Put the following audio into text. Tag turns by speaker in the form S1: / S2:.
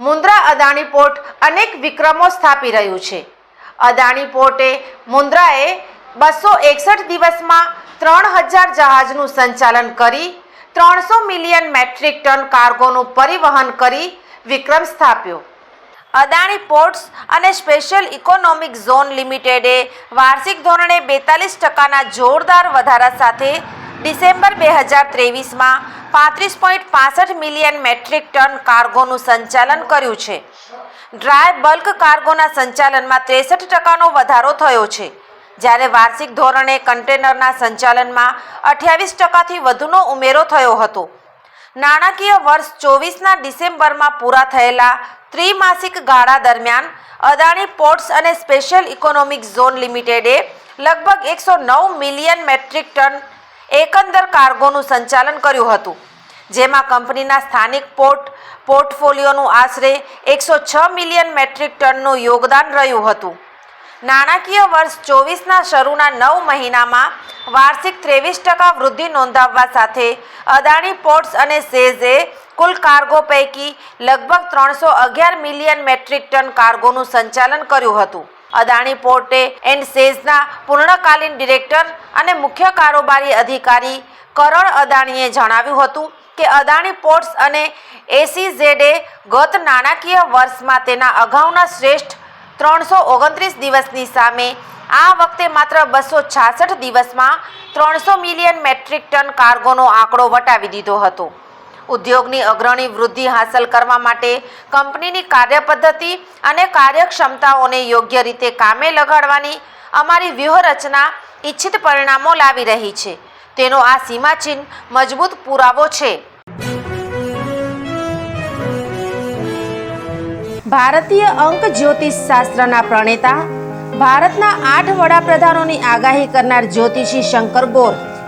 S1: Mundra Adani port અનેક વિક્રમો સ્થાપી રહ્યું છે. અદાણી પોર્ટે મુન્દ્રાએ બસો એકસઠ દિવસમાં ત્રણ હજાર જહાજનું સંચાલન કરી, ત્રણસો મિલિયન મેટ્રિક ટન કાર્ગોનું પરિવહન કરી વિક્રમ સ્થાપ્યો. Adani ports and special economic zone લિમિટેડે વાર્ષિક ધોરણે બેતાલીસ ટકાના જોરદાર વધારા સાથે ડિસેમ્બર બે હજાર ત્રેવીસમાં પાંત્રીસ પોઈન્ટ પાસઠ મિલિયન મેટ્રિક ટન કાર્ગોનું સંચાલન કર્યું છે. ડ્રાય બલ્ક કાર્ગોના સંચાલનમાં ત્રેસઠ ટકાનો વધારો થયો છે. જ્યારે વાર્ષિક ધોરણે કન્ટેનરના સંચાલનમાં અઠ્યાવીસ ટકાથી વધુનો ઉમેરો થયો હતો. નાણાકીય વર્ષ ચોવીસના ડિસેમ્બરમાં પૂરા થયેલા ત્રિમાસિક ગાળા દરમિયાન Adani ports and special economic zone લિમિટેડે લગભગ એકસો નવ મિલિયન મેટ્રિક ટન એકંદર કાર્ગોનું સંચાલન કર્યું હતું, જેમાં કંપનીના સ્થાનિક પોર્ટ, પોર્ટફોલિયોનું આશરે એકસો છ મિલિયન મેટ્રિક ટનનું યોગદાન રહ્યું હતું. નાણાકીય વર્ષ ચોવીસના શરૂના નવ મહિનામાં વાર્ષિક ત્રેવીસ ટકા વૃદ્ધિ નોંધાવવા સાથે અદાણી પોર્ટ્સ અને સેઝે કુલ કાર્ગો પૈકી લગભગ ત્રણસો અગિયાર મિલિયન મેટ્રિક ટન કાર્ગોનું સંચાલન કર્યું હતું. અદાણી પોર્ટે એન્ડ સેઝના પૂર્ણકાલીન ડિરેક્ટર અને મુખ્ય કારોબારી અધિકારી કરણ અદાણીએ જણાવ્યું હતું કે અદાણી પોર્ટ્સ અને એસીઝેડે ગત નાણાકીય વર્ષમાં તેના અગાઉના શ્રેષ્ઠ ત્રણસો ઓગણત્રીસ દિવસની સામે આ વખતે માત્ર બસો છાસઠ દિવસમાં ત્રણસો મિલિયન મેટ્રિક ટન કાર્ગોનો આંકડો વટાવી દીધો હતો. ઉદ્યોગની અગ્રણી વૃદ્ધિ હાંસલ કરવા માટે કંપનીની કાર્યપદ્ધતિ અને કાર્યક્ષમતાઓને યોગ્ય રીતે કામે લગાડવાની અમારી વ્યૂહરચના ઇચ્છિત પરિણામો લાવી રહી છે. તેનો આ સીમાચિહ્ન મજબૂત પુરાવો છે. ભારતીય અંક જ્યોતિષ શાસ્ત્રના પ્રણેતા, ભારતના આઠ વડાપ્રધાનોની આગાહી કરનાર જ્યોતિષી શંકર ગોર